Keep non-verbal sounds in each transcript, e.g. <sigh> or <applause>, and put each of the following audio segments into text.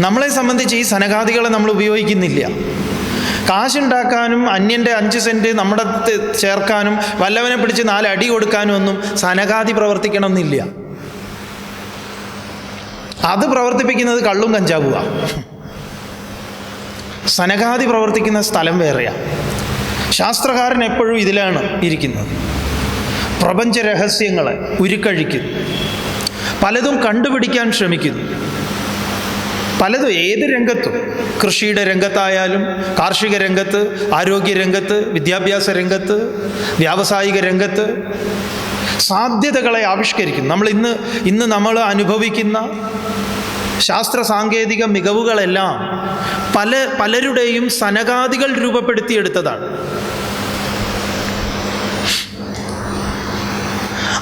നമ്മളെ സംബന്ധിച്ച് ഈ സനകാദികളെ നമ്മൾ ഉപയോഗിക്കുന്നില്ല. കാശുണ്ടാക്കാനും അന്യന്റെ അഞ്ച് സെന്റ് നമ്മുടെ ചേർക്കാനും വല്ലവനെ പിടിച്ച് നാലടി കൊടുക്കാനും ഒന്നും സനകാദി പ്രവർത്തിക്കണമെന്നില്ല. അത് പ്രവർത്തിപ്പിക്കുന്നത് കള്ളും കഞ്ചാവുക സനഗാതി പ്രവർത്തിക്കുന്ന സ്ഥലം വേറെയാണ് ശാസ്ത്രകാരൻ എപ്പോഴും ഇതിലാണ് ഇരിക്കുന്നത്. പ്രപഞ്ച രഹസ്യങ്ങളെ ഉരുക്കഴിക്കുന്നു. പലതും കണ്ടുപിടിക്കാൻ ശ്രമിക്കുന്നു. പലതും ഏത് രംഗത്തും കൃഷിയുടെ രംഗത്തായാലും കാർഷിക രംഗത്ത് ആരോഗ്യ രംഗത്ത് വിദ്യാഭ്യാസ രംഗത്ത് വ്യാവസായിക രംഗത്ത് സാധ്യതകളെ ആവിഷ്കരിക്കും നമ്മൾ ഇന്ന് ഇന്ന് നമ്മൾ അനുഭവിക്കുന്ന ശാസ്ത്ര സാങ്കേതിക മികവുകളെല്ലാം പല പലരുടെയും സനകാദികൾ രൂപപ്പെടുത്തിയെടുത്തതാണ്.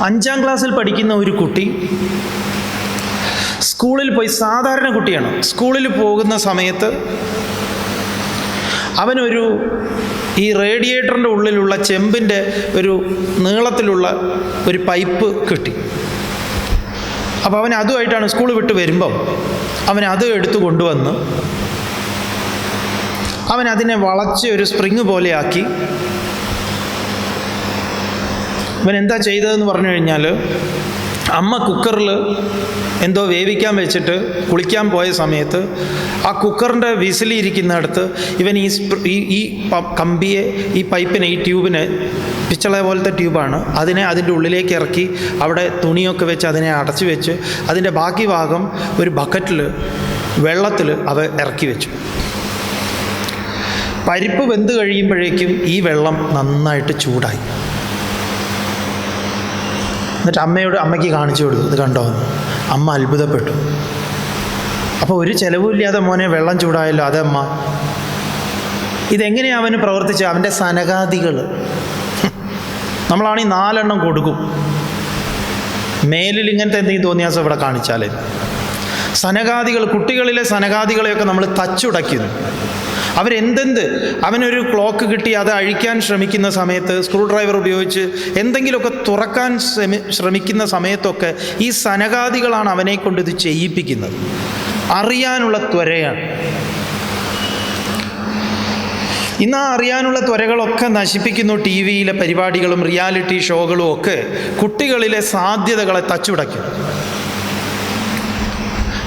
അഞ്ചാം ക്ലാസ്സിൽ പഠിക്കുന്ന ഒരു കുട്ടി സ്കൂളിൽ പോയി സാധാരണ കുട്ടിയാണ്. സ്കൂളിൽ പോകുന്ന സമയത്ത് അവനൊരു ഈ റേഡിയേറ്ററിന്റെ ഉള്ളിലുള്ള ചെമ്പിന്റെ ഒരു നീളത്തിലുള്ള ഒരു പൈപ്പ് കിട്ടി. അപ്പോൾ അവൻ അതുമായിട്ടാണ് സ്കൂൾ വിട്ട് വരുമ്പം അവൻ അത് എടുത്തു കൊണ്ടുവന്ന് അവൻ അതിനെ വളച്ച് ഒരു സ്പ്രിങ് പോലെയാക്കി അവൻ എന്താ ചെയ്തതെന്ന് പറഞ്ഞു കഴിഞ്ഞാൽ അമ്മ കുക്കറിൽ എന്തോ വേവിക്കാൻ വെച്ചിട്ട് കുളിക്കാൻ പോയ സമയത്ത് ആ കുക്കറിന്റെ വിസിലിരിക്കുന്നിടത്ത് ഇവൻ ഈ ഈ കമ്പിയെ ഈ പൈപ്പിനെ ഈ ട്യൂബിനെ പിച്ചള പോലത്തെ ട്യൂബാണ്. അതിനെ അതിന്റെ ഉള്ളിലേക്ക് ഇറക്കി അവിടെ തുണിയൊക്കെ വെച്ച് അതിനെ അടച്ചു വെച്ച് അതിന്റെ ബാക്കി ഭാഗം ഒരു ബക്കറ്റിൽ വെള്ളത്തിൽ അവ ഇറക്കി വെച്ചു. പരിപ്പ് വെന്ത് കഴിയുമ്പോഴേക്കും ഈ വെള്ളം നന്നായിട്ട് ചൂടായി. എന്നിട്ട് അമ്മയോട് അമ്മയ്ക്ക് കാണിച്ചു കൊടുത്തു. ഇത് കണ്ടോ? അമ്മ അത്ഭുതപ്പെട്ടു. അപ്പോൾ ഒരു ചിലവുമില്ലാതെ മോനെ വെള്ളം ചൂടായല്ലോ അതമ്മ. ഇതെങ്ങനെയാണ് അവന് പ്രവർത്തിച്ച അവന്റെ സനകാദികൾ നമ്മളാണെങ്കിൽ നാലെണ്ണം കൊടുക്കും. മേലിൽ ഇങ്ങനത്തെ എന്തെങ്കിലും തോന്നിയാസം ഇവിടെ കാണിച്ചാലേ. സനകാദികൾ കുട്ടികളിലെ സനകാദികളെയൊക്കെ നമ്മൾ തച്ചുടയ്ക്കുന്നു. അവരെന്തെന്ത്? അവനൊരു ക്ലോക്ക് കിട്ടി അത് അഴിക്കാൻ ശ്രമിക്കുന്ന സമയത്ത് സ്ക്രൂ ഡ്രൈവർ ഉപയോഗിച്ച് എന്തെങ്കിലുമൊക്കെ തുറക്കാൻ ശ്രമി ശ്രമിക്കുന്ന സമയത്തൊക്കെ ഈ സനകാദികളാണ് അവനെ കൊണ്ട് ഇത് ചെയ്യിപ്പിക്കുന്നത്. അറിയാനുള്ള ത്വരയാണ്. ഇന്ന് ആ അറിയാനുള്ള ത്വരകളൊക്കെ നശിപ്പിക്കുന്നു ടി വിയിലെ പരിപാടികളും റിയാലിറ്റി ഷോകളും ഒക്കെ കുട്ടികളിലെ സാധ്യതകളെ തച്ചുടയ്ക്കും.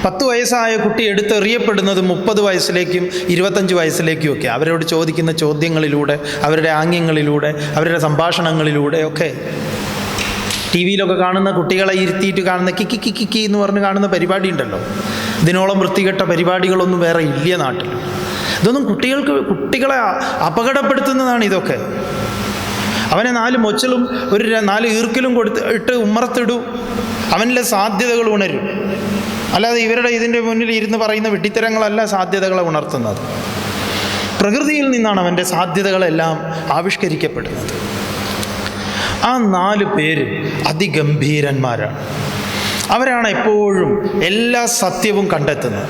പത്ത് വയസ്സായ കുട്ടി എടുത്തെറിയപ്പെടുന്നത് മുപ്പത് വയസ്സിലേക്കും ഇരുപത്തഞ്ച് വയസ്സിലേക്കും ഒക്കെ. അവരോട് ചോദിക്കുന്ന ചോദ്യങ്ങളിലൂടെ അവരുടെ ആംഗ്യങ്ങളിലൂടെ അവരുടെ സംഭാഷണങ്ങളിലൂടെ ഒക്കെ. ടി വിയിലൊക്കെ കാണുന്ന കുട്ടികളെ ഇരുത്തിയിട്ട് കാണുന്ന കിക്കി കിക്കി കി എന്ന് പറഞ്ഞ് കാണുന്ന പരിപാടി ഉണ്ടല്ലോ. ഇതിനോളം വൃത്തികെട്ട പരിപാടികളൊന്നും വേറെ ഇല്ല നാട്ടിൽ. ഇതൊന്നും കുട്ടികൾക്ക് കുട്ടികളെ അപകടപ്പെടുത്തുന്നതാണ് ഇതൊക്കെ. അവനെ നാല് മൊച്ചലും ഒരു നാല് ഈർക്കിലും കൊടുത്ത് ഇട്ട് ഉമ്മറത്തിടൂ. അവനിലെ സാധ്യതകൾ ഉണരും. അല്ലാതെ ഇവരുടെ ഇതിന്റെ മുന്നിൽ ഇരുന്ന് പറയുന്ന വെട്ടിത്തരങ്ങളല്ല സാധ്യതകളെ ഉണർത്തുന്നത്. പ്രകൃതിയിൽ നിന്നാണ് അവന്റെ സാധ്യതകളെല്ലാം ആവിഷ്കരിക്കപ്പെടുന്നത്. ആ നാല് പേര് അതിഗംഭീരന്മാരാണ്. അവരാണ് എപ്പോഴും എല്ലാ സത്യവും കണ്ടെത്തുന്നത്.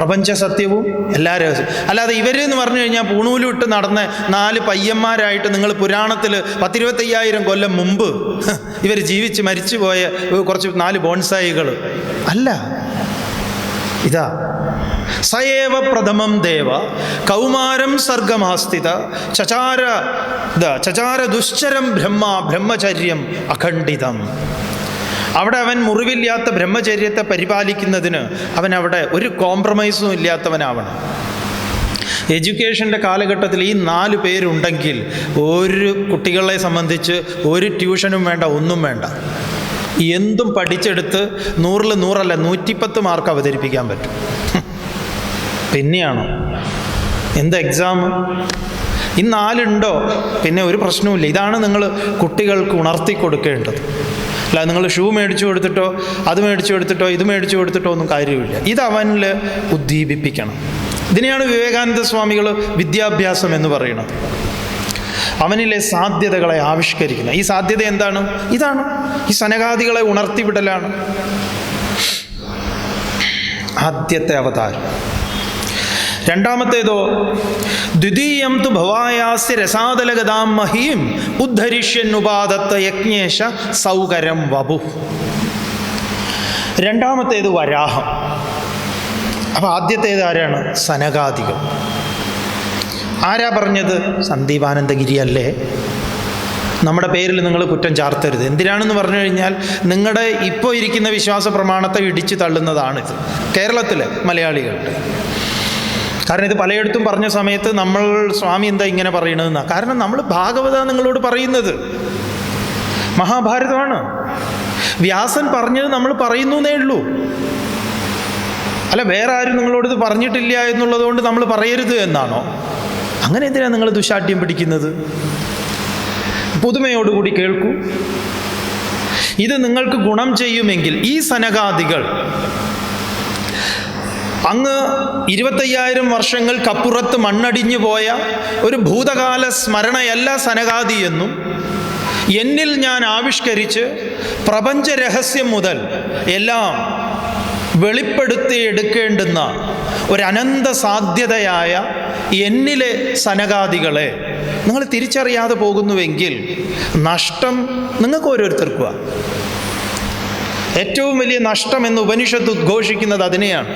പ്രപഞ്ച സത്യവും എല്ലാ രഹസ്യം അല്ലാതെ ഇവരെന്ന് പറഞ്ഞു കഴിഞ്ഞാൽ പൂണൂലിട്ട് നടന്ന നാല് പയ്യന്മാരായിട്ട് നിങ്ങൾ പുരാണത്തിൽ പത്തിരുപത്തയ്യായിരം കൊല്ലം മുമ്പ് <laughs> ഇവർ ജീവിച്ച് മരിച്ചു പോയ കുറച്ച് നാല് ബോൺസായികൾ. അല്ല. ഇതാ. സയേവ പ്രഥമം ദേവ കൗമാരം സർഗമാസ്ഥിത ചചാര ചചാര ദുശ്ചരം ബ്രഹ്മ ബ്രഹ്മചര്യം അഖണ്ഡിതം. അവിടെ അവൻ മുറിവില്ലാത്ത ബ്രഹ്മചര്യത്തെ പരിപാലിക്കുന്നതിന് അവൻ അവിടെ ഒരു കോംപ്രമൈസും ഇല്ലാത്തവനാവണം. എഡ്യൂക്കേഷന്റെ കാലഘട്ടത്തിൽ ഈ നാല് പേരുണ്ടെങ്കിൽ ഒരു കുട്ടികളെ സംബന്ധിച്ച് ഒരു ട്യൂഷനും വേണ്ട ഒന്നും വേണ്ട. എന്തും പഠിച്ചെടുത്ത് നൂറിൽ നൂറല്ല നൂറ്റിപ്പത്ത് മാർക്ക് അവതരിപ്പിക്കാൻ പറ്റും. പിന്നെയാണോ? എന്ത് എക്സാം ഈ നാലുണ്ടോ? പിന്നെ ഒരു പ്രശ്നവുമില്ല. ഇതാണ് നിങ്ങൾ കുട്ടികൾക്ക് ഉണർത്തി കൊടുക്കേണ്ടത് അല്ല നിങ്ങൾ ഷൂ മേടിച്ചു കൊടുത്തിട്ടോ അത് മേടിച്ചു കൊടുത്തിട്ടോ ഇത് മേടിച്ചു കൊടുത്തിട്ടോ ഒന്നും കാര്യമില്ല. ഇത് അവനിൽ ഉദ്ദീപിപ്പിക്കണം. ഇതിനെയാണ് വിവേകാനന്ദ സ്വാമികൾ വിദ്യാഭ്യാസം എന്ന് പറയുന്നത്. അവനിലെ സാധ്യതകളെ ആവിഷ്കരിക്കുന്നത്. ഈ സാധ്യത എന്താണ്? ഇതാണ്. ഈ സനകാദികളെ ഉണർത്തിവിടലാണ്. ആദ്യത്തെ അവതാരം. രണ്ടാമത്തേതോ ദ്വിതീയം തു ഭവായാസ്യ രസാതലഗതാം മഹീം ഉദ്ധരിഷ്യന്നുപാദത്ത യജ്ഞേശ സൗകരം വപു. രണ്ടാമത്തേത് വരാഹം. അപ്പോൾ ആദ്യത്തേത് ആരാണ്? സനകാദികൾ ആരാ പറഞ്ഞത്? സന്ദീപാനന്ദഗിരി അല്ലേ? നമ്മുടെ പേരിൽ നിങ്ങൾ കുറ്റം ചാർത്തരുത്. എന്തിനാണെന്ന് പറഞ്ഞു കഴിഞ്ഞാൽ നിങ്ങളുടെ ഇപ്പോൾ ഇരിക്കുന്ന വിശ്വാസ പ്രമാണത്തെ ഇടിച്ചു തള്ളുന്നതാണിത്. കേരളത്തിലെ മലയാളികളുടെ കാരണം ഇത് പലയിടത്തും പറഞ്ഞ സമയത്ത് നമ്മൾ സ്വാമി എന്താ ഇങ്ങനെ പറയണതെന്നാ? കാരണം നമ്മൾ ഭാഗവത നിങ്ങളോട് പറയുന്നത്. മഹാഭാരതമാണ്. വ്യാസൻ പറഞ്ഞത് നമ്മൾ പറയുന്നു എന്നേ ഉള്ളൂ. അല്ല വേറെ ആരും നിങ്ങളോട് ഇത് പറഞ്ഞിട്ടില്ല എന്നുള്ളത് കൊണ്ട് നമ്മൾ പറയരുത് എന്നാണോ? അങ്ങനെ എന്തിനാണ് നിങ്ങൾ ദുശാഠ്യം പിടിക്കുന്നത്? പുതുമയോടുകൂടി കേൾക്കൂ. ഇത് നിങ്ങൾക്ക് ഗുണം ചെയ്യുമെങ്കിൽ ഈ സനകാദികൾ അങ്ങ് ഇരുപത്തയ്യായിരം വർഷങ്ങൾക്കപ്പുറത്ത് മണ്ണടിഞ്ഞു പോയ ഒരു ഭൂതകാല സ്മരണയല്ല സനകാദി എന്നും എന്നിൽ ഞാൻ ആവിഷ്കരിച്ച് പ്രപഞ്ച രഹസ്യം മുതൽ എല്ലാം വെളിപ്പെടുത്തി എടുക്കേണ്ടുന്ന ഒരനന്ത സാധ്യതയായ എന്നിലെ സനകാദികളെ നിങ്ങൾ തിരിച്ചറിയാതെ പോകുന്നുവെങ്കിൽ നഷ്ടം നിങ്ങൾക്ക് ഓരോരുത്തർക്കുക ഏറ്റവും വലിയ നഷ്ടം എന്ന് ഉപനിഷത്ത് ഉദ്ഘോഷിക്കുന്നത് അതിനെയാണ്.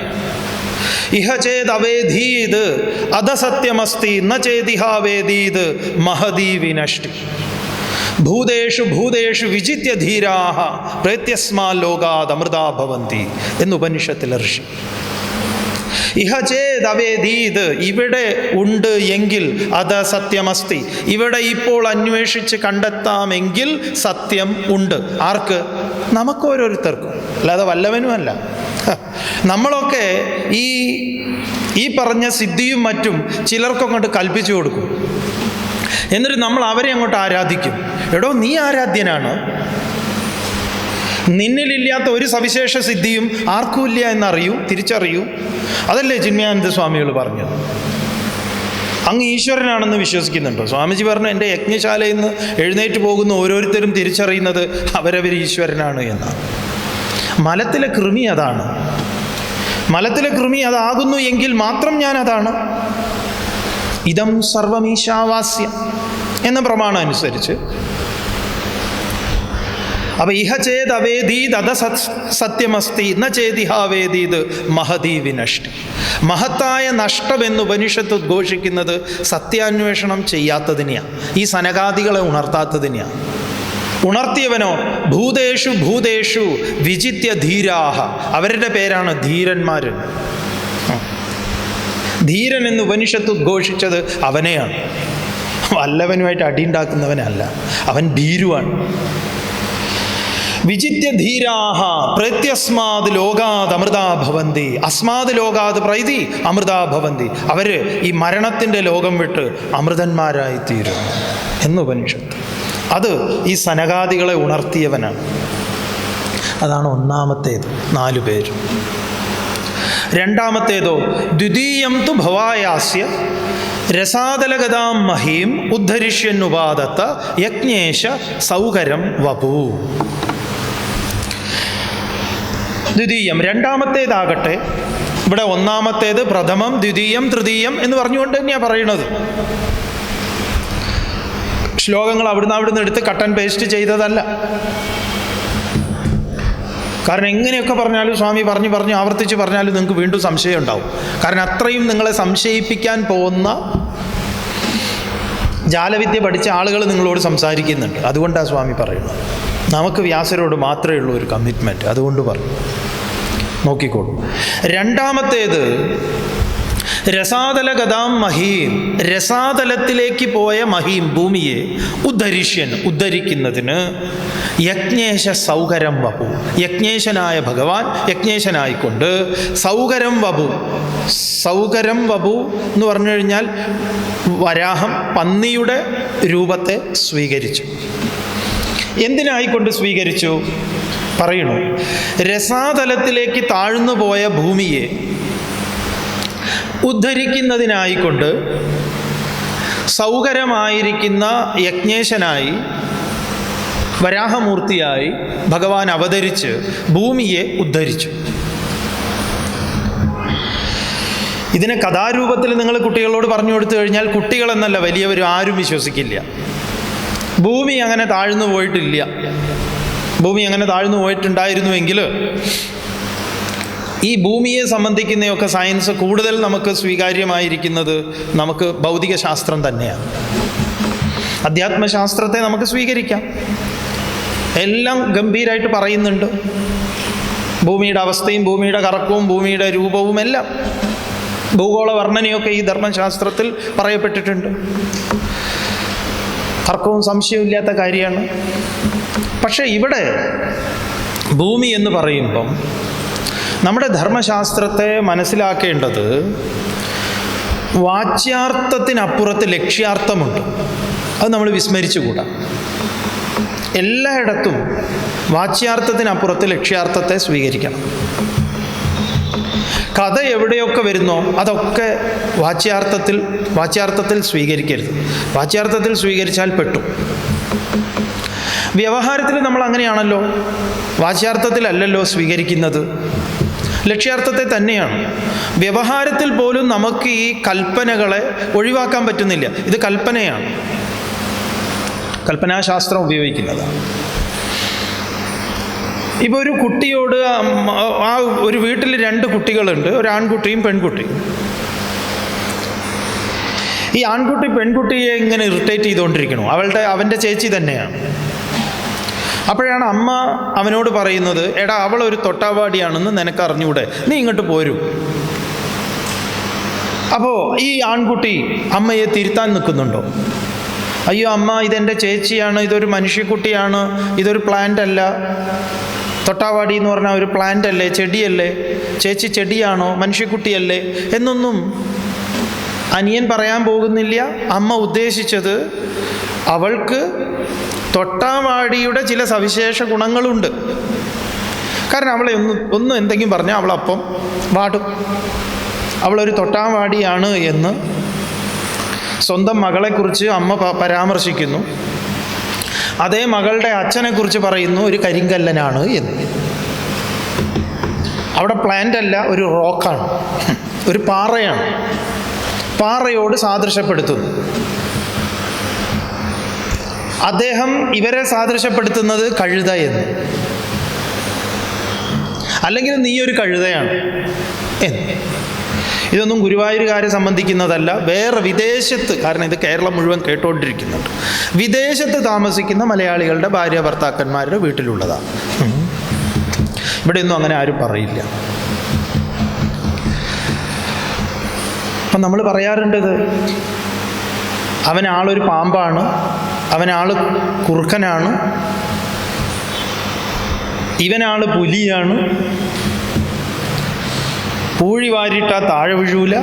ഇഹ ചേത് അവേദീത് അധസത്യമസ്തി ന ചേതിഹാവേദീത് മഹദീ വിനഷ്ടി. ഭൂതേഷു ഭൂതേഷു വിജിത്യ ധീരാഹ പ്രേത്യസ്മാ ലോകാത് അമൃതാ ഭവന്തി എന്ന് ഉപനിഷത്തിൽ ഋഷി. ഇഹ ചേത് അവേദീത് ഇവിടെ ഉണ്ട് എങ്കിൽ അത് സത്യമസ്തി. ഇവിടെ ഇപ്പോൾ അന്വേഷിച്ച് കണ്ടെത്താമെങ്കിൽ സത്യം ഉണ്ട്. ആർക്ക്? നമുക്ക് ഓരോരുത്തർക്കും. അല്ലാതെ വല്ലവനുമല്ല. നമ്മളൊക്കെ ഈ ഈ പറഞ്ഞ സിദ്ധിയും മറ്റും ചിലർക്കൊങ്ങോട്ട് കൽപ്പിച്ചു കൊടുക്കും. എന്നിട്ട് നമ്മൾ അവരെ അങ്ങോട്ട് ആരാധിക്കും. എടോ നീ ആരാധ്യനാണ്? നിന്നിലില്ലാത്ത ഒരു സവിശേഷ സിദ്ധിയും ആർക്കുമില്ല എന്നറിയൂ തിരിച്ചറിയൂ. അതല്ലേ ചിന്മയാനന്ദ സ്വാമികൾ പറഞ്ഞത്? അങ്ങ് ഈശ്വരനാണെന്ന് വിശ്വസിക്കുന്നുണ്ടോ. സ്വാമിജി പറഞ്ഞു എന്റെ യജ്ഞശാലയിൽ നിന്ന് എഴുന്നേറ്റ് പോകുന്ന ഓരോരുത്തരും തിരിച്ചറിയുന്നത് അവരവർ ഈശ്വരനാണ് എന്നാണ്. മലത്തിലെ കൃമി അതാണ്. മലത്തിലെ കൃമി അതാകുന്നു എങ്കിൽ മാത്രം ഞാൻ അതാണ് ഇതം സർവമീശാവാസ്യ എന്ന പ്രമാണം അനുസരിച്ച്. അപ്പൊ ഇഹ ചേത് അവേദീത് അത സത് സത്യമസ്തി ന ചേതിഹാവേദീത് മഹതീ വിനഷ്ടി. മഹത്തായ നഷ്ടമെന്ന് ഉപനിഷത്ത് ഉദ്ഘോഷിക്കുന്നത് സത്യാന്വേഷണം ചെയ്യാത്തതിനെയാണ് ഈ സനകാദികളെ ഉണർത്താത്തതിനെയാണ് ഉണർത്തിയവനോ ഭൂതേഷു ഭൂതേഷു വിജിത്യ ധീരാഹ. അവരുടെ പേരാണ് ധീരന്മാർ ധീരൻ എന്ന് ഉപനിഷത്ത് ഉദ്ഘോഷിച്ചത് അവനെയാണ്. വല്ലവനുമായിട്ട് അടിയുണ്ടാക്കുന്നവനല്ല അവൻ ഭീരുവാണ്. വിജിത്യ ധീരാഹ പ്രത്യസ്മാത് ലോകാത് അമൃതാ ഭവന്തി. അസ്മാത് ലോകാത് പ്രൈതി അമൃതാ ഭവന്തി. അവർ ഈ മരണത്തിന്റെ ലോകം വിട്ട് അമൃതന്മാരായി തീരും എന്ന് ഉപനിഷത്ത്. അത് ഈ സനകാദികളെ ഉണർത്തിയവനാണ്. അതാണ് ഒന്നാമത്തേത് നാലു പേര്. രണ്ടാമത്തേതോ ദ്വിതീയം തു ഭവായാസ്യ രസാതലഗതാം മഹീം ഉദ്ധരിഷ്യന്നുപാദത്ത യജ്ഞേശ സൗകരം വപു. ദ്വിതീയം രണ്ടാമത്തേതാകട്ടെ ഇവിടെ ഒന്നാമത്തേത് പ്രഥമം ദ്വിതീയം തൃതീയം എന്ന് പറഞ്ഞുകൊണ്ട് തന്നെയാണ് പറയുന്നത് ശ്ലോകങ്ങൾ അവിടുന്ന് അവിടുന്ന് എടുത്ത് കട്ടൻ പേസ്റ്റ് ചെയ്തതല്ല. കാരണം എങ്ങനെയൊക്കെ പറഞ്ഞാലും സ്വാമി പറഞ്ഞു പറഞ്ഞു ആവർത്തിച്ച് പറഞ്ഞാലും നിങ്ങൾക്ക് വീണ്ടും സംശയം ഉണ്ടാവും. കാരണം അത്രയും നിങ്ങളെ സംശയിപ്പിക്കാൻ പോകുന്ന ജാലവിദ്യ പഠിച്ച ആളുകൾ നിങ്ങളോട് സംസാരിക്കുന്നുണ്ട്. അതുകൊണ്ടാണ് സ്വാമി പറയുന്നത്. നമുക്ക് വ്യാസരോട് മാത്രമേ ഉള്ളൂ ഒരു കമ്മിറ്റ്മെന്റ് അതുകൊണ്ട് പറഞ്ഞു. നോക്കിക്കോളൂ. രണ്ടാമത്തേത് രസാതല ഗതാം മഹീം. രസാതലത്തിലേക്ക് പോയ മഹീം ഭൂമിയെ ഉദ്ധരിഷ്യൻ ഉദ്ധരിക്കുന്നതിന് യജ്ഞേശ സൗകരം വപു. യജ്ഞേശനായ ഭഗവാൻ യജ്ഞേശനായിക്കൊണ്ട് സൗകരം വപു. സൗകരം വപു എന്ന് പറഞ്ഞു കഴിഞ്ഞാൽ വരാഹം പന്നിയുടെ രൂപത്തെ സ്വീകരിച്ചു. എന്തിനായിക്കൊണ്ട് സ്വീകരിച്ചു? പറയണു. രസാതലത്തിലേക്ക് താഴ്ന്നു പോയ ഭൂമിയെ ഉദ്ധരിക്കുന്നതിനായിക്കൊണ്ട് സൗകര്യമായിരിക്കുന്ന യജ്ഞേശനായി വരാഹമൂർത്തിയായി ഭഗവാൻ അവതരിച്ച് ഭൂമിയെ ഉദ്ധരിച്ചു. ഇതിനെ കഥാരൂപത്തിൽ നിങ്ങൾ കുട്ടികളോട് പറഞ്ഞു കൊടുത്തു കഴിഞ്ഞാൽ കുട്ടികളെന്നല്ല വലിയവരും ആരും വിശ്വസിക്കില്ല. ഭൂമി അങ്ങനെ താഴ്ന്നു പോയിട്ടില്ല. ഭൂമി അങ്ങനെ താഴ്ന്നു പോയിട്ടുണ്ടായിരുന്നുവെങ്കിൽ ഈ ഭൂമിയെ സംബന്ധിക്കുന്നതൊക്കെ സയൻസ് കൂടുതൽ നമുക്ക് സ്വീകാര്യമായിരിക്കുന്നത് നമുക്ക് ഭൗതിക ശാസ്ത്രം തന്നെയാണ്. അധ്യാത്മശാസ്ത്രത്തെ നമുക്ക് സ്വീകരിക്കാം. എല്ലാം ഗംഭീരമായിട്ട് പറയുന്നുണ്ട്. ഭൂമിയുടെ അവസ്ഥയും ഭൂമിയുടെ കറക്കവും ഭൂമിയുടെ രൂപവും എല്ലാം. ഭൂഗോള വർണനയൊക്കെ ഈ ധർമ്മശാസ്ത്രത്തിൽ പറയപ്പെട്ടിട്ടുണ്ട്. തർക്കവും സംശയമില്ലാത്ത കാര്യമാണ്. പക്ഷേ ഇവിടെ ഭൂമി എന്ന് പറയുമ്പം നമ്മുടെ ധർമ്മശാസ്ത്രത്തെ മനസ്സിലാക്കേണ്ടത് വാച്യാർത്ഥത്തിനപ്പുറത്ത് ലക്ഷ്യാർത്ഥമുണ്ട്. അത് നമ്മൾ വിസ്മരിച്ചുകൂടാ. എല്ലായിടത്തും വാച്യാർത്ഥത്തിനപ്പുറത്ത് ലക്ഷ്യാർത്ഥത്തെ സ്വീകരിക്കണം. കഥ എവിടെയൊക്കെ വരുന്നോ അതൊക്കെ വാച്യാർത്ഥത്തിൽ വാച്യാർത്ഥത്തിൽ സ്വീകരിക്കരുത്. വാച്യാർത്ഥത്തിൽ സ്വീകരിച്ചാൽ പെട്ടു. വ്യവഹാരത്തിൽ നമ്മൾ അങ്ങനെയാണല്ലോ. വാച്യാർത്ഥത്തിലല്ലല്ലോ സ്വീകരിക്കുന്നത്. ലക്ഷ്യാർത്ഥത്തെ തന്നെയാണ്. വ്യവഹാരത്തിൽ പോലും നമുക്ക് ഈ കൽപ്പനകളെ ഒഴിവാക്കാൻ പറ്റുന്നില്ല. ഇത് കൽപ്പനയാണ്. കൽപ്പനാശാസ്ത്രം ഉപയോഗിക്കുന്നതാണ്. ഇപ്പോൾ ഒരു കുട്ടിയോട് ആ ഒരു വീട്ടിൽ രണ്ട് കുട്ടികളുണ്ട്. ഒരു ആൺകുട്ടിയും പെൺകുട്ടിയും. ഈ ആൺകുട്ടി പെൺകുട്ടിയെ ഇങ്ങനെ ഇറിറ്റേറ്റ് ചെയ്തുകൊണ്ടിരിക്കണു അവളുടെ അവന്റെ ചേച്ചി തന്നെയാണ്. അപ്പോഴാണ് അമ്മ അവനോട് പറയുന്നത് എടാ അവൾ ഒരു തൊട്ടാവാടിയാണെന്ന് നിനക്ക് അറിഞ്ഞൂടെ നീ ഇങ്ങോട്ട് പോരൂ. അപ്പോൾ ഈ ആൺകുട്ടി അമ്മയെ തിരുത്താൻ നിൽക്കുന്നുണ്ടോ? അയ്യോ അമ്മ ഇതെന്റെ ചേച്ചിയാണ് ഇതൊരു മനുഷ്യക്കുട്ടിയാണ് ഇതൊരു പ്ലാന്റ് അല്ല. തൊട്ടാവാടി എന്ന് പറഞ്ഞാൽ ഒരു പ്ലാന്റ് അല്ലേ? ചെടിയല്ലേ? ചേച്ചി ചെടിയാണോ? മനുഷ്യക്കുട്ടിയല്ലേ? എന്നൊന്നും അനിയൻ പറയാൻ പോകുന്നില്ല. അമ്മ ഉദ്ദേശിച്ചത് അവൾക്ക് തൊട്ടാവാടിയുടെ ചില സവിശേഷ ഗുണങ്ങളുണ്ട്. കാരണം അവളെ ഒന്ന് ഒന്ന് എന്തെങ്കിലും പറഞ്ഞാൽ അവളപ്പം വാടും. അവളൊരു തൊട്ടാവാടിയാണ് എന്ന് സ്വന്തം മകളെക്കുറിച്ച് അമ്മ പരാമർശിക്കുന്നു. അതേ മകളുടെ അച്ഛനെക്കുറിച്ച് പറയുന്നു ഒരു കരിങ്കല്ലനാണ് എന്ന്. അവിടെ പ്ലാന്റ് അല്ല ഒരു റോക്കാണ് ഒരു പാറയാണ്. പാറയോട് സാദൃശ്യപ്പെടുത്തുന്നു അദ്ദേഹം ഇവരെ സാദൃശ്യപ്പെടുത്തുന്നത് കഴുത എന്ന്. അല്ലെങ്കിൽ നീ ഒരു കഴുതയാണ് എന്ന്. ഇതൊന്നും ഗുരുവായൂരുകാരെ സംബന്ധിക്കുന്നതല്ല. വേറെ വിദേശത്ത് കാരണം ഇത് കേരളം മുഴുവൻ കേട്ടുകൊണ്ടിരിക്കുന്നുണ്ട് വിദേശത്ത് താമസിക്കുന്ന മലയാളികളുടെ ഭാര്യ ഭർത്താക്കന്മാരുടെ വീട്ടിലുള്ളതാണ്. ഇവിടെയൊന്നും അങ്ങനെ ആരും പറയില്ല. അപ്പം നമ്മൾ പറയാറുണ്ടത് അവനാളൊരു പാമ്പാണ് അവനാൾ കുറുക്കനാണ് ഇവനാൾ പുലിയാണ് പൂഴി വാരിട്ടാ താഴെ വീഴൂല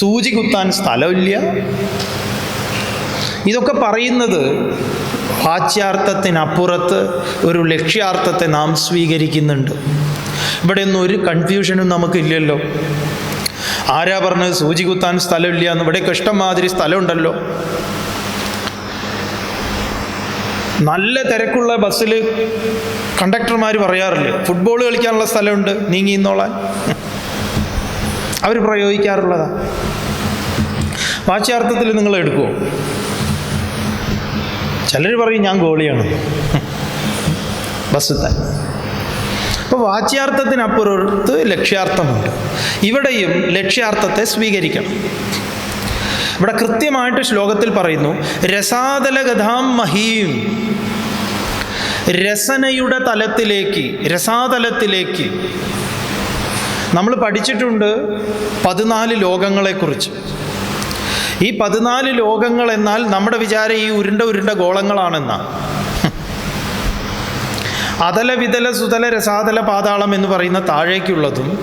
സൂചി കുത്താൻ സ്ഥലമില്ല. ഇതൊക്കെ പറയുന്നത് വാച്യാർത്ഥത്തിനപ്പുറത്ത് ഒരു ലക്ഷ്യാർത്ഥത്തെ നാം സ്വീകരിക്കുന്നുണ്ട്. ഇവിടെയൊന്നും ഒരു കൺഫ്യൂഷനും നമുക്കില്ലല്ലോ. ആരാ പറഞ്ഞത് സൂചി കുത്താൻ സ്ഥലമില്ല എന്ന്? ഇവിടെയൊക്കെ ഇഷ്ടംമാതിരി സ്ഥലമുണ്ടല്ലോ. നല്ല തിരക്കുള്ള ബസ്സിൽ കണ്ടക്ടർമാർ പറയാറില്ലേ ഫുട്ബോൾ കളിക്കാനുള്ള സ്ഥലമുണ്ട് നീങ്ങി ഇന്നോളാൻ. അവർ പ്രയോഗിക്കാറുള്ളതാ. വാച്യാർത്ഥത്തിൽ നിങ്ങൾ എടുക്കുമോ ചിലർ പറയും ഞാൻ ഗോളിയാണ്. ബസ് തന്നെ. അപ്പോൾ വാച്യാർത്ഥത്തിനപ്പുറത്ത് ലക്ഷ്യാർത്ഥമുണ്ട്. ഇവിടെയും ലക്ഷ്യാർത്ഥത്തെ സ്വീകരിക്കണം. ഇവിടെ കൃത്യമായിട്ട് ശ്ലോകത്തിൽ പറയുന്നു രസാതലഗതാം മഹീം. രസനയുടെ തലത്തിലേക്ക് രസാതലത്തിലേക്ക്. നമ്മൾ പഠിച്ചിട്ടുണ്ട് പതിനാല് ലോകങ്ങളെക്കുറിച്ച്. ഈ പതിനാല് ലോകങ്ങൾ എന്നാൽ നമ്മുടെ വിചാരം ഈ ഉരുണ്ട ഉരുണ്ട ഗോളങ്ങളാണെന്നാണ്. അതല വിതല സുതല രസാതല പാതാളം എന്ന് പറയുന്ന താഴേക്കുള്ളതും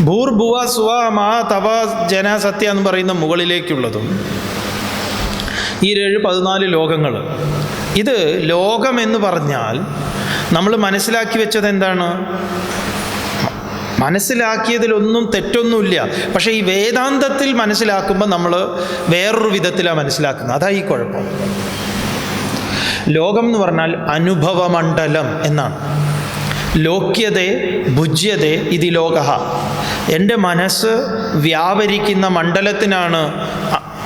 ഭൂർഭുവ സുവ മാ തവ ജന സത്യ എന്ന് പറയുന്ന മുകളിലേക്കുള്ളതും ഈ ഏഴ് പതിനാല് ലോകങ്ങൾ. ഇത് ലോകം എന്ന് പറഞ്ഞാൽ നമ്മൾ മനസ്സിലാക്കി വെച്ചത് എന്താണ്? മനസ്സിലാക്കിയതിലൊന്നും തെറ്റൊന്നുമില്ല. പക്ഷേ ഈ വേദാന്തത്തിൽ മനസ്സിലാക്കുമ്പോൾ നമ്മൾ വേറൊരു വിധത്തിലാണ് മനസ്സിലാക്കുന്നത്. അതാ ഈ കുഴപ്പം. ലോകം എന്ന് പറഞ്ഞാൽ അനുഭവമണ്ഡലം എന്നാണ്. ലോക്യതേ ഭുജ്യതേ ഇതി ലോക. എന്റെ മനസ്സ് വ്യാപരിക്കുന്ന മണ്ഡലത്തിനാണ്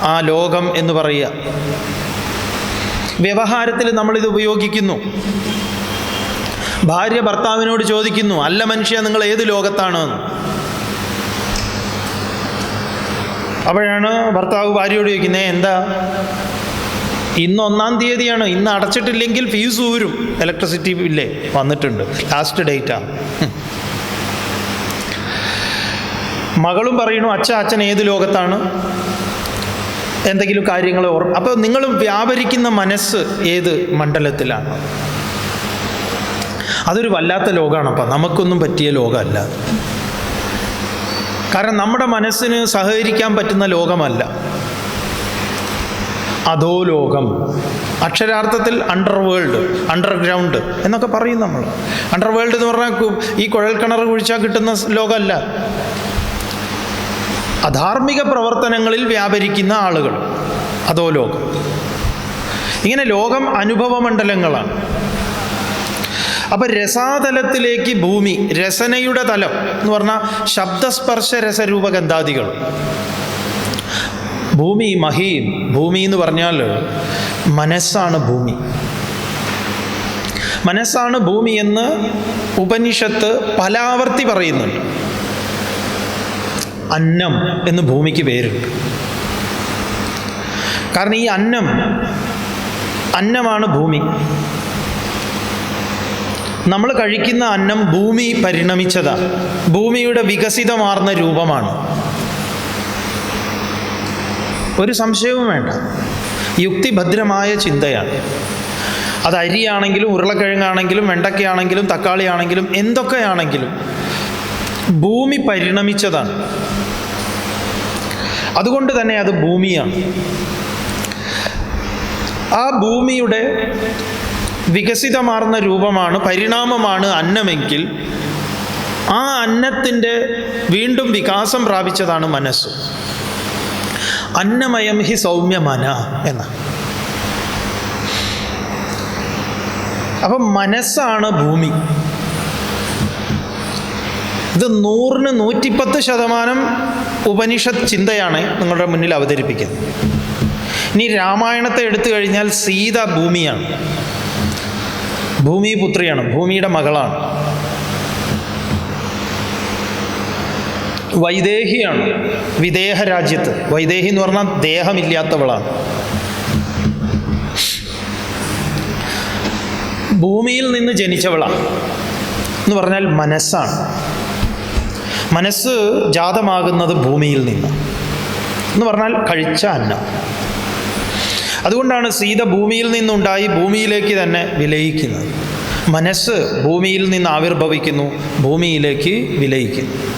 ആ- ലോകം എന്ന് പറയുക. വ്യവഹാരത്തിൽ നമ്മളിത് ഉപയോഗിക്കുന്നു. ഭാര്യ ഭർത്താവിനോട് ചോദിക്കുന്നു അല്ല മനുഷ്യ നിങ്ങൾ ഏത് ലോകത്താണ്. അപ്പോഴാണ് ഭർത്താവ് ഭാര്യയോട് ചോദിക്കുന്നത് എന്താ? ഇന്ന് ഒന്നാം തീയതിയാണ്. ഇന്ന് അടച്ചിട്ടില്ലെങ്കിൽ ഫീസ് ഊരും. ഇലക്ട്രിസിറ്റി ബില്ലേ വന്നിട്ടുണ്ട്. ലാസ്റ്റ് ഡേറ്റാണ് മകളും പറയണു അച്ഛ അച്ഛൻ ഏത് ലോകത്താണ്? എന്തെങ്കിലും കാര്യങ്ങൾ ഓർ അപ്പോൾ നിങ്ങൾ വ്യാപരിക്കുന്ന മനസ്സ് ഏത് മണ്ഡലത്തിലാണ്? അതൊരു വല്ലാത്ത ലോകമാണ് അപ്പം. നമുക്കൊന്നും പറ്റിയ ലോകമല്ല. കാരണം നമ്മുടെ മനസ്സിന് സഹകരിക്കാൻ പറ്റുന്ന ലോകമല്ല. അധോ ലോകം അക്ഷരാർത്ഥത്തിൽ അണ്ടർ വേൾഡ് അണ്ടർഗ്രൗണ്ട് എന്നൊക്കെ പറയും നമ്മൾ. അണ്ടർ വേൾഡ് എന്ന് പറഞ്ഞാൽ ഈ കുഴൽക്കിണർ കുഴിച്ചാൽ കിട്ടുന്ന ലോകമല്ല. അധാർമിക പ്രവർത്തനങ്ങളിൽ വ്യാപരിക്കുന്ന ആളുകൾ. അതോ ലോകം ഇങ്ങനെ ലോകം അനുഭവ മണ്ഡലങ്ങളാണ്. അപ്പൊ രസാതലത്തിലേക്ക് ഭൂമി രസനയുടെ തലം എന്ന് പറഞ്ഞാൽ ശബ്ദസ്പർശ രസരൂപഗന്ധാദികൾ ഭൂമി മഹി ഭൂമി എന്ന് പറഞ്ഞാൽ മനസ്സാണ് ഭൂമി. മനസ്സാണ് ഭൂമി എന്ന് ഉപനിഷത്ത് പലാവർത്തി പറയുന്നുണ്ട്. അന്നം എന്ന് ഭൂമിക്ക് പേരുണ്ട്. കാരണം ഈ അന്നം അന്നമാണ് ഭൂമി. നമ്മൾ കഴിക്കുന്ന അന്നം ഭൂമി പരിണമിച്ചതാണ് ഭൂമിയുടെ വികസിതമാർന്ന രൂപമാണ്. ഒരു സംശയവും വേണ്ട. യുക്തിഭദ്രമായ ചിന്തയാണ്. അത് അരിയാണെങ്കിലും ഉരുളക്കിഴങ്ങാണെങ്കിലും വെണ്ടക്കയാണെങ്കിലും തക്കാളിയാണെങ്കിലും എന്തൊക്കെയാണെങ്കിലും ഭൂമി പരിണമിച്ചതാണ്. അതുകൊണ്ട് തന്നെ അത് ഭൂമിയാണ്. ആ ഭൂമിയുടെ വികസിതമാർന്ന രൂപമാണ് പരിണാമമാണ് അന്നമെങ്കിൽ ആ അന്നത്തിന്റെ വീണ്ടും വികാസം പ്രാപിച്ചതാണ് മനസ്സ്. അന്നമയം ഹി സൗമ്യമന എന്ന. അപ്പം മനസ്സാണ് ഭൂമി. ഇത് നൂറിന് നൂറ്റിപ്പത്ത് ശതമാനം ഉപനിഷത്ത് ചിന്തയാണ് നിങ്ങളുടെ മുന്നിൽ അവതരിപ്പിക്കുന്നത്. ഇനി രാമായണത്തെ എടുത്തു കഴിഞ്ഞാൽ സീത ഭൂമിയാണ്. ഭൂമി പുത്രിയാണ് ഭൂമിയുടെ മകളാണ്. വൈദേഹിയാണ്. വിദേഹ രാജ്യത്ത് വൈദേഹി എന്ന് പറഞ്ഞാൽ ദേഹമില്ലാത്തവളാണ്. ഭൂമിയിൽ നിന്ന് ജനിച്ചവളാണ്. എന്ന് പറഞ്ഞാൽ മനസ്സാണ്. മനസ്സ് ജാതമാകുന്നത് ഭൂമിയിൽ നിന്ന്. എന്ന് പറഞ്ഞാൽ കഴിച്ച അന്നം. അതുകൊണ്ടാണ് സീത ഭൂമിയിൽ നിന്നുണ്ടായി ഭൂമിയിലേക്ക് തന്നെ വിലയിക്കുന്നത്. മനസ്സ് ഭൂമിയിൽ നിന്ന് ആവിർഭവിക്കുന്നു ഭൂമിയിലേക്ക് വിലയിക്കുന്നു.